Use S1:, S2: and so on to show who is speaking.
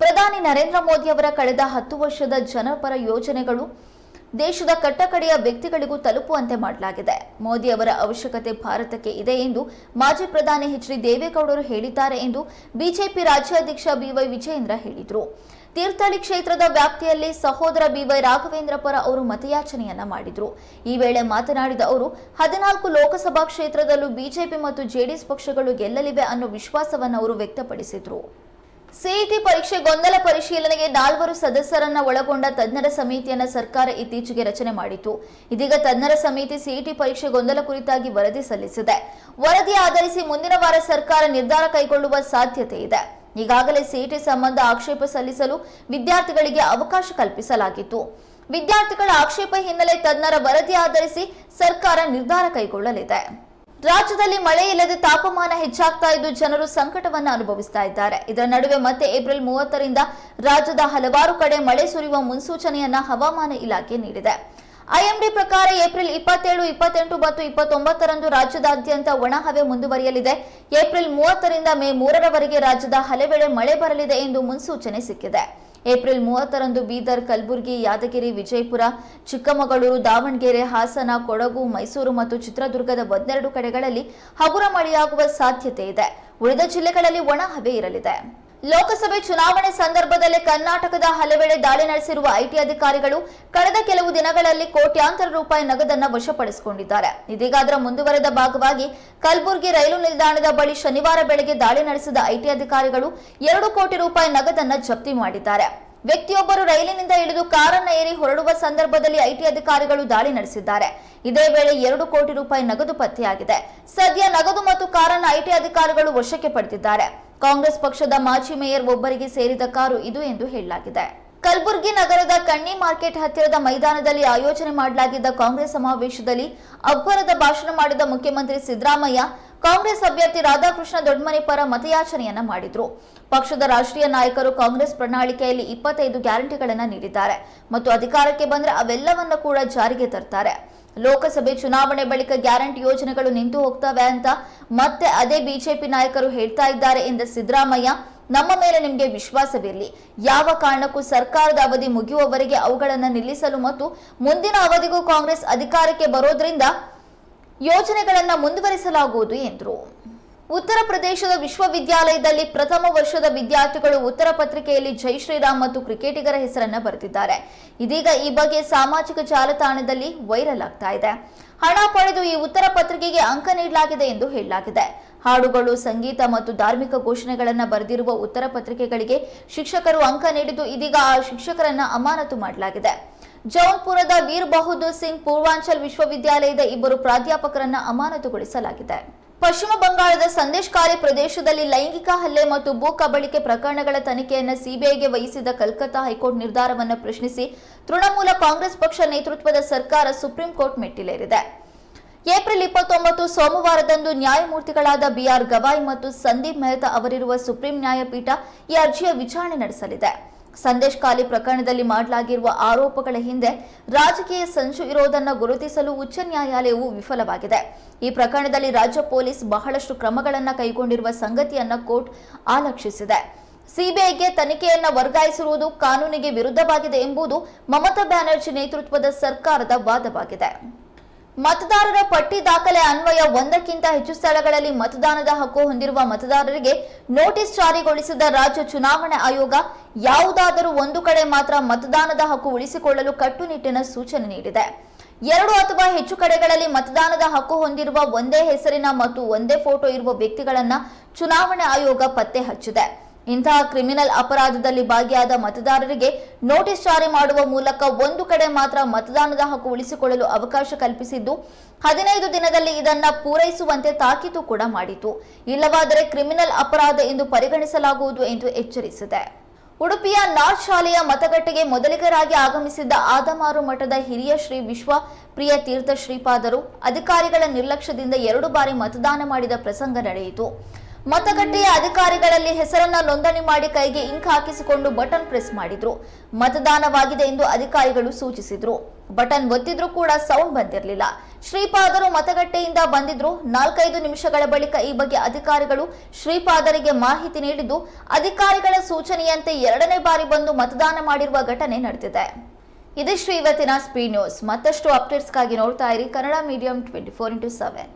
S1: ಪ್ರಧಾನಿ ನರೇಂದ್ರ ಮೋದಿ ಅವರ ಕಳೆದ ಹತ್ತು ವರ್ಷದ ಜನಪರ ಯೋಜನೆಗಳು ದೇಶದ ಕಟ್ಟಕಡೆಯ ವ್ಯಕ್ತಿಗಳಿಗೂ ತಲುಪುವಂತೆ ಮಾಡಲಾಗಿದೆ. ಮೋದಿ ಅವರ ಅವಶ್ಯಕತೆ ಭಾರತಕ್ಕೆ ಇದೆ ಎಂದು ಮಾಜಿ ಪ್ರಧಾನಿ ಎಚ್ ಡಿ ದೇವೇಗೌಡರು ಹೇಳಿದ್ದಾರೆ ಎಂದು ಬಿಜೆಪಿ ರಾಜ್ಯಾಧ್ಯಕ್ಷ ಬಿವೈ ವಿಜಯೇಂದ್ರ ಹೇಳಿದರು. ತೀರ್ಥಹಳ್ಳಿ ಕ್ಷೇತ್ರದ ವ್ಯಾಪ್ತಿಯಲ್ಲಿ ಸಹೋದರ ಬಿವೈ ರಾಘವೇಂದ್ರ ಪರ ಅವರು ಮತಯಾಚನೆಯನ್ನ ಮಾಡಿದರು. ಈ ವೇಳೆ ಮಾತನಾಡಿದ ಅವರು, ಹದಿನಾಲ್ಕು ಲೋಕಸಭಾ ಕ್ಷೇತ್ರದಲ್ಲೂ ಬಿಜೆಪಿ ಮತ್ತು ಜೆಡಿಎಸ್ ಪಕ್ಷಗಳು ಗೆಲ್ಲಲಿವೆ ಅನ್ನೋ ವಿಶ್ವಾಸವನ್ನು ಅವರು ವ್ಯಕ್ತಪಡಿಸಿದ್ರು. ಸಿಇಟಿ ಪರೀಕ್ಷೆ ಗೊಂದಲ ಪರಿಶೀಲನೆಗೆ ನಾಲ್ವರು ಸದಸ್ಯರನ್ನ ಒಳಗೊಂಡ ತಜ್ಞರ ಸಮಿತಿಯನ್ನ ಸರ್ಕಾರ ಇತ್ತೀಚೆಗೆ ರಚನೆ ಮಾಡಿತು ಇದೀಗ ತಜ್ಞರ ಸಮಿತಿ ಸಿಇಟಿ ಪರೀಕ್ಷೆ ಗೊಂದಲ ಕುರಿತಾಗಿ ವರದಿ ಸಲ್ಲಿಸಿದೆ. ವರದಿ ಆಧರಿಸಿ ಮುಂದಿನ ವಾರ ಸರ್ಕಾರ ನಿರ್ಧಾರ ಕೈಗೊಳ್ಳುವ ಸಾಧ್ಯತೆ ಇದೆ. ಈಗಾಗಲೇ ಸಿಇಟಿ ಸಂಬಂಧ ಆಕ್ಷೇಪ ಸಲ್ಲಿಸಲು ವಿದ್ಯಾರ್ಥಿಗಳಿಗೆ ಅವಕಾಶ ಕಲ್ಪಿಸಲಾಗಿತ್ತು. ವಿದ್ಯಾರ್ಥಿಗಳ ಆಕ್ಷೇಪ ಹಿನ್ನೆಲೆ ತಜ್ಞರ ವರದಿ ಆಧರಿಸಿ ಸರ್ಕಾರ ನಿರ್ಧಾರ ಕೈಗೊಳ್ಳಲಿದೆ. ರಾಜ್ಯದಲ್ಲಿ ಮಳೆ ಇಲ್ಲದೆ ತಾಪಮಾನ ಹೆಚ್ಚಾಗ್ತಾ ಇದ್ದು ಜನರು ಸಂಕಟವನ್ನ ಅನುಭವಿಸ್ತಾ ಇದ್ದಾರೆ. ಇದರ ನಡುವೆ ಮತ್ತೆ ಏಪ್ರಿಲ್ ಮೂವತ್ತರಿಂದ ರಾಜ್ಯದ ಹಲವಾರು ಕಡೆ ಮಳೆ ಸುರಿಯುವ ಮುನ್ಸೂಚನೆಯನ್ನ ಹವಾಮಾನ ಇಲಾಖೆ ನೀಡಿದೆ. ಐಎಂಡಿ ಪ್ರಕಾರ ಏಪ್ರಿಲ್ ಇಪ್ಪತ್ತೇಳು, ಇಪ್ಪತ್ತೆಂಟು ಮತ್ತು ಇಪ್ಪತ್ತೊಂಬತ್ತರಂದು ರಾಜ್ಯದಾದ್ಯಂತ ಒಣಹವೆ ಮುಂದುವರಿಯಲಿದೆ. ಏಪ್ರಿಲ್ ಮೂವತ್ತರಿಂದ ಮೇ ಮೂರರವರೆಗೆ ರಾಜ್ಯದ ಹಲವೆಡೆ ಮಳೆ ಬರಲಿದೆ ಎಂದು ಮುನ್ಸೂಚನೆ ಸಿಕ್ಕಿದೆ. ಏಪ್ರಿಲ್ ಮೂವತ್ತರಂದು ಬೀದರ್ ಕಲಬುರಗಿ, ಯಾದಗಿರಿ, ವಿಜಯಪುರ, ಚಿಕ್ಕಮಗಳೂರು, ದಾವಣಗೆರೆ, ಹಾಸನ, ಕೊಡಗು, ಮೈಸೂರು ಮತ್ತು ಚಿತ್ರದುರ್ಗದ ಒಂದೆರಡು ಕಡೆಗಳಲ್ಲಿ ಹಗುರ ಮಳೆಯಾಗುವ ಸಾಧ್ಯತೆ ಇದೆ. ಉಳಿದ ಜಿಲ್ಲೆಗಳಲ್ಲಿ ಒಣ ಹವೆ ಇರಲಿದೆ. ಲೋಕಸಭೆ ಚುನಾವಣೆ ಸಂದರ್ಭದಲ್ಲಿ ಕರ್ನಾಟಕದ ಹಲವೆಡೆ ದಾಳಿ ನಡೆಸಿರುವ ಐಟಿ ಅಧಿಕಾರಿಗಳು ಕಳೆದ ಕೆಲವು ದಿನಗಳಲ್ಲಿ ಕೋಟ್ಯಾಂತರ ರೂಪಾಯಿ ನಗದನ್ನು ವಶಪಡಿಸಿಕೊಂಡಿದ್ದಾರೆ. ಇದೀಗ ಅದರ ಮುಂದುವರೆದ ಭಾಗವಾಗಿ ಕಲಬುರಗಿ ರೈಲು ನಿಲ್ದಾಣದ ಬಳಿ ಶನಿವಾರ ಬೆಳಗ್ಗೆ ದಾಳಿ ನಡೆಸಿದ ಐಟಿ ಅಧಿಕಾರಿಗಳು ಎರಡು ಕೋಟಿ ರೂಪಾಯಿ ನಗದನ್ನು ಜಪ್ತಿ ಮಾಡಿದ್ದಾರೆ. ವ್ಯಕ್ತಿಯೊಬ್ಬರು ರೈಲಿನಿಂದ ಇಳಿದು ಕಾರನ್ನು ಏರಿ ಹೊರಡುವ ಸಂದರ್ಭದಲ್ಲಿ ಐಟಿ ಅಧಿಕಾರಿಗಳು ದಾಳಿ ನಡೆಸಿದ್ದಾರೆ. ಇದೇ ವೇಳೆ ಎರಡು ಕೋಟಿ ರೂಪಾಯಿ ನಗದು ಪತ್ತೆಯಾಗಿದೆ. ಸದ್ಯ ನಗದು ಮತ್ತು ಕಾರನ್ನು ಐಟಿ ಅಧಿಕಾರಿಗಳು ವಶಕ್ಕೆ ಪಡೆದಿದ್ದಾರೆ. ಕಾಂಗ್ರೆಸ್ ಪಕ್ಷದ ಮಾಜಿ ಮೇಯರ್ ಒಬ್ಬರಿಗೆ ಸೇರಿದ ಕಾರು ಇದು ಎಂದು ಹೇಳಲಾಗಿದೆ. ಕಲಬುರಗಿ ನಗರದ ಕಣ್ಣಿ ಮಾರ್ಕೆಟ್ ಹತ್ತಿರದ ಮೈದಾನದಲ್ಲಿ ಆಯೋಜನೆ ಮಾಡಲಾಗಿದ್ದ ಕಾಂಗ್ರೆಸ್ ಸಮಾವೇಶದಲ್ಲಿ ಅಬ್ಬರದ ಭಾಷಣ ಮಾಡಿದ ಮುಖ್ಯಮಂತ್ರಿ ಸಿದ್ದರಾಮಯ್ಯ, ಕಾಂಗ್ರೆಸ್ ಅಭ್ಯರ್ಥಿ ರಾಧಾಕೃಷ್ಣ ದೊಡ್ಮನಿ ಪರ ಮತಯಾಚನೆಯನ್ನ ಮಾಡಿದ್ರು. ಪಕ್ಷದ ರಾಷ್ಟ್ರೀಯ ನಾಯಕರು ಕಾಂಗ್ರೆಸ್ ಪ್ರಣಾಳಿಕೆಯಲ್ಲಿ ಇಪ್ಪತ್ತೈದು ಗ್ಯಾರಂಟಿಗಳನ್ನು ನೀಡಿದ್ದಾರೆ ಮತ್ತು ಅಧಿಕಾರಕ್ಕೆ ಬಂದರೆ ಅವೆಲ್ಲವನ್ನ ಕೂಡ ಜಾರಿಗೆ ತರ್ತಾರೆ. ಲೋಕಸಭೆ ಚುನಾವಣೆ ಬಳಿಕ ಗ್ಯಾರಂಟಿ ಯೋಜನೆಗಳು ನಿಂತು ಹೋಗ್ತವೆ ಅಂತ ಮತ್ತೆ ಅದೇ ಬಿಜೆಪಿ ನಾಯಕರು ಹೇಳ್ತಾ ಇದ್ದಾರೆ ಎಂದ ಸಿದ್ದರಾಮಯ್ಯ, ನಮ್ಮ ಮೇಲೆ ನಿಮಗೆ ವಿಶ್ವಾಸವಿರಲಿ. ಯಾವ ಕಾರಣಕ್ಕೂ ಸರ್ಕಾರದ ಅವಧಿ ಮುಗಿಯುವವರೆಗೆ ಅವುಗಳನ್ನು ನಿಲ್ಲಿಸಲು ಮತ್ತು ಮುಂದಿನ ಅವಧಿಗೂ ಕಾಂಗ್ರೆಸ್ ಅಧಿಕಾರಕ್ಕೆ ಬರೋದ್ರಿಂದ ಯೋಜನೆಗಳನ್ನು ಮುಂದುವರಿಸಲಾಗುವುದು ಎಂದರು. ಉತ್ತರ ಪ್ರದೇಶದ ವಿಶ್ವವಿದ್ಯಾಲಯದಲ್ಲಿ ಪ್ರಥಮ ವರ್ಷದ ವಿದ್ಯಾರ್ಥಿಗಳು ಉತ್ತರ ಪತ್ರಿಕೆಯಲ್ಲಿ ಜೈ ಶ್ರೀರಾಮ್ ಮತ್ತು ಕ್ರಿಕೆಟಿಗರ ಹೆಸರನ್ನ ಬರೆದಿದ್ದಾರೆ. ಇದೀಗ ಈ ಬಗ್ಗೆ ಸಾಮಾಜಿಕ ಜಾಲತಾಣದಲ್ಲಿ ವೈರಲ್ ಆಗ್ತಾ ಇದೆ. ಹಣ ಪಡೆದು ಈ ಉತ್ತರ ಪತ್ರಿಕೆಗೆ ಅಂಕ ನೀಡಲಾಗಿದೆ ಎಂದು ಹೇಳಲಾಗಿದೆ. ಹಾಡುಗಳು, ಸಂಗೀತ ಮತ್ತು ಧಾರ್ಮಿಕ ಘೋಷಣೆಗಳನ್ನು ಬರೆದಿರುವ ಉತ್ತರ ಪತ್ರಿಕೆಗಳಿಗೆ ಶಿಕ್ಷಕರು ಅಂಕ ನೀಡಿದ್ದು ಇದೀಗ ಆ ಶಿಕ್ಷಕರನ್ನ ಅಮಾನತು ಮಾಡಲಾಗಿದೆ. ಜೌನ್ಪುರದ ವೀರ್ ಬಹದ್ದೂರ್ ಸಿಂಗ್ ಪೂರ್ವಾಂಚಲ್ ವಿಶ್ವವಿದ್ಯಾಲಯದ ಇಬ್ಬರು ಪ್ರಾಧ್ಯಾಪಕರನ್ನ ಅಮಾನತುಗೊಳಿಸಲಾಗಿದೆ. ಪಶ್ಚಿಮ ಬಂಗಾಳದ ಸಂದೇಶ್ಕಾರಿ ಪ್ರದೇಶದಲ್ಲಿ ಲೈಂಗಿಕ ಹಲ್ಲೆ ಮತ್ತು ಭೂ ಕಬಳಿಕೆ ಪ್ರಕರಣಗಳ ತನಿಖೆಯನ್ನು ಸಿಬಿಐಗೆ ವಹಿಸಿದ ಕಲ್ಕತ್ತಾ ಹೈಕೋರ್ಟ್ ನಿರ್ಧಾರವನ್ನು ಪ್ರಶ್ನಿಸಿ ತೃಣಮೂಲ ಕಾಂಗ್ರೆಸ್ ಪಕ್ಷ ನೇತೃತ್ವದ ಸರ್ಕಾರ ಸುಪ್ರೀಂ ಕೋರ್ಟ್ ಮೆಟ್ಟಿಲೇರಿದೆ. ಏಪ್ರಿಲ್ ಇಪ್ಪತ್ತೊಂಬತ್ತು ಸೋಮವಾರದಂದು ನ್ಯಾಯಮೂರ್ತಿಗಳಾದ ಬಿಆರ್ ಗವಾಯ್ ಮತ್ತು ಸಂದೀಪ್ ಮೆಹ್ತಾ ಅವರಿರುವ ಸುಪ್ರೀಂ ನ್ಯಾಯಪೀಠ ಈ ಅರ್ಜಿಯ ವಿಚಾರಣೆ ನಡೆಸಲಿದೆ. ಸಂದೇಶ್ ಖಾಲಿ ಪ್ರಕರಣದಲ್ಲಿ ಮಾಡಲಾಗಿರುವ ಆರೋಪಗಳ ಹಿಂದೆ ರಾಜಕೀಯ ಸಂಚು ಇರೋದನ್ನು ಗುರುತಿಸಲು ಉಚ್ಚ ನ್ಯಾಯಾಲಯವು ವಿಫಲವಾಗಿದೆ. ಈ ಪ್ರಕರಣದಲ್ಲಿ ರಾಜ್ಯ ಪೊಲೀಸ್ ಬಹಳಷ್ಟು ಕ್ರಮಗಳನ್ನು ಕೈಗೊಂಡಿರುವ ಸಂಗತಿಯನ್ನು ಕೋರ್ಟ್ ಆಲಕ್ಷಿಸಿದೆ. ಸಿಬಿಐಗೆ ತನಿಖೆಯನ್ನ ವರ್ಗಾಯಿಸಿರುವುದು ಕಾನೂನಿಗೆ ವಿರುದ್ಧವಾಗಿದೆ ಎಂಬುದು ಮಮತಾ ಬ್ಯಾನರ್ಜಿ ನೇತೃತ್ವದ ಸರ್ಕಾರದ ವಾದವಾಗಿದೆ. ಮತದಾರರ ಪಟ್ಟಿ ದಾಖಲೆ ಅನ್ವಯ ಒಂದಕ್ಕಿಂತ ಹೆಚ್ಚು ಸ್ಥಳಗಳಲ್ಲಿ ಮತದಾನದ ಹಕ್ಕು ಹೊಂದಿರುವ ಮತದಾರರಿಗೆ ನೋಟಿಸ್ ಜಾರಿಗೊಳಿಸಿದ ರಾಜ್ಯ ಚುನಾವಣಾ ಆಯೋಗ, ಯಾವುದಾದರೂ ಒಂದು ಕಡೆ ಮಾತ್ರ ಮತದಾನದ ಹಕ್ಕು ಉಳಿಸಿಕೊಳ್ಳಲು ಕಟ್ಟುನಿಟ್ಟಿನ ಸೂಚನೆ ನೀಡಿದೆ. ಎರಡು ಅಥವಾ ಹೆಚ್ಚು ಕಡೆಗಳಲ್ಲಿ ಮತದಾನದ ಹಕ್ಕು ಹೊಂದಿರುವ ಒಂದೇ ಹೆಸರಿನ ಮತ್ತು ಒಂದೇ ಫೋಟೋ ಇರುವ ವ್ಯಕ್ತಿಗಳನ್ನ ಚುನಾವಣಾ ಆಯೋಗ ಪತ್ತೆ ಹಚ್ಚಿದೆ. ಇಂತಹ ಕ್ರಿಮಿನಲ್ ಅಪರಾಧದಲ್ಲಿ ಭಾಗಿಯಾದ ಮತದಾರರಿಗೆ ನೋಟಿಸ್ ಜಾರಿ ಮಾಡುವ ಮೂಲಕ ಒಂದು ಕಡೆ ಮಾತ್ರ ಮತದಾನದ ಹಕ್ಕು ಉಳಿಸಿಕೊಳ್ಳಲು ಅವಕಾಶ ಕಲ್ಪಿಸಿದ್ದು, ಹದಿನೈದು ದಿನದಲ್ಲಿ ಇದನ್ನ ಪೂರೈಸುವಂತೆ ತಾಕೀತು ಕೂಡ ಮಾಡಿತು. ಇಲ್ಲವಾದರೆ ಕ್ರಿಮಿನಲ್ ಅಪರಾಧ ಎಂದು ಪರಿಗಣಿಸಲಾಗುವುದು ಎಂದು ಎಚ್ಚರಿಸಿದೆ. ಉಡುಪಿಯ ನಾರ್ತ್ ಶಾಲೆಯ ಮತಗಟ್ಟೆಗೆ ಮೊದಲಿಗರಾಗಿ ಆಗಮಿಸಿದ್ದ ಆದಮಾರು ಮಠದ ಹಿರಿಯ ಶ್ರೀ ವಿಶ್ವ ಪ್ರಿಯ ತೀರ್ಥ ಶ್ರೀಪಾದರು, ಅಧಿಕಾರಿಗಳ ನಿರ್ಲಕ್ಷ್ಯದಿಂದ ಎರಡು ಬಾರಿ ಮತದಾನ ಮಾಡಿದ ಪ್ರಸಂಗ ನಡೆಯಿತು. ಮತಗಟ್ಟೆಯ ಅಧಿಕಾರಿಗಳಲ್ಲಿ ಹೆಸರನ್ನ ನೋಂದಣಿ ಮಾಡಿ ಕೈಗೆ ಇಂಕ್ ಹಾಕಿಸಿಕೊಂಡು ಬಟನ್ ಪ್ರೆಸ್ ಮಾಡಿದ್ರು. ಮತದಾನವಾಗಿದೆ ಎಂದು ಅಧಿಕಾರಿಗಳು ಸೂಚಿಸಿದ್ರು. ಬಟನ್ ಒತ್ತಿದ್ರೂ ಕೂಡ ಸೌಂಡ್ ಬಂದಿರಲಿಲ್ಲ. ಶ್ರೀಪಾದರು ಮತಗಟ್ಟೆಯಿಂದ ಬಂದಿದ್ರು. ನಾಲ್ಕೈದು ನಿಮಿಷಗಳ ಬಳಿಕ ಈ ಬಗ್ಗೆ ಅಧಿಕಾರಿಗಳು ಶ್ರೀಪಾದರಿಗೆ ಮಾಹಿತಿ ನೀಡಿದ್ದು, ಅಧಿಕಾರಿಗಳ ಸೂಚನೆಯಂತೆ ಎರಡನೇ ಬಾರಿ ಬಂದು ಮತದಾನ ಮಾಡಿರುವ ಘಟನೆ ನಡೆದಿದೆ. ಇದಿಷ್ಟು ಇವತ್ತಿನ ಸ್ಪೀಡ್ ನ್ಯೂಸ್ ಮತ್ತಷ್ಟು ಅಪ್ಡೇಟ್ಸ್ಗಾಗಿ ನೋಡ್ತಾ ಇರಿ Kannada medium twenty four into seven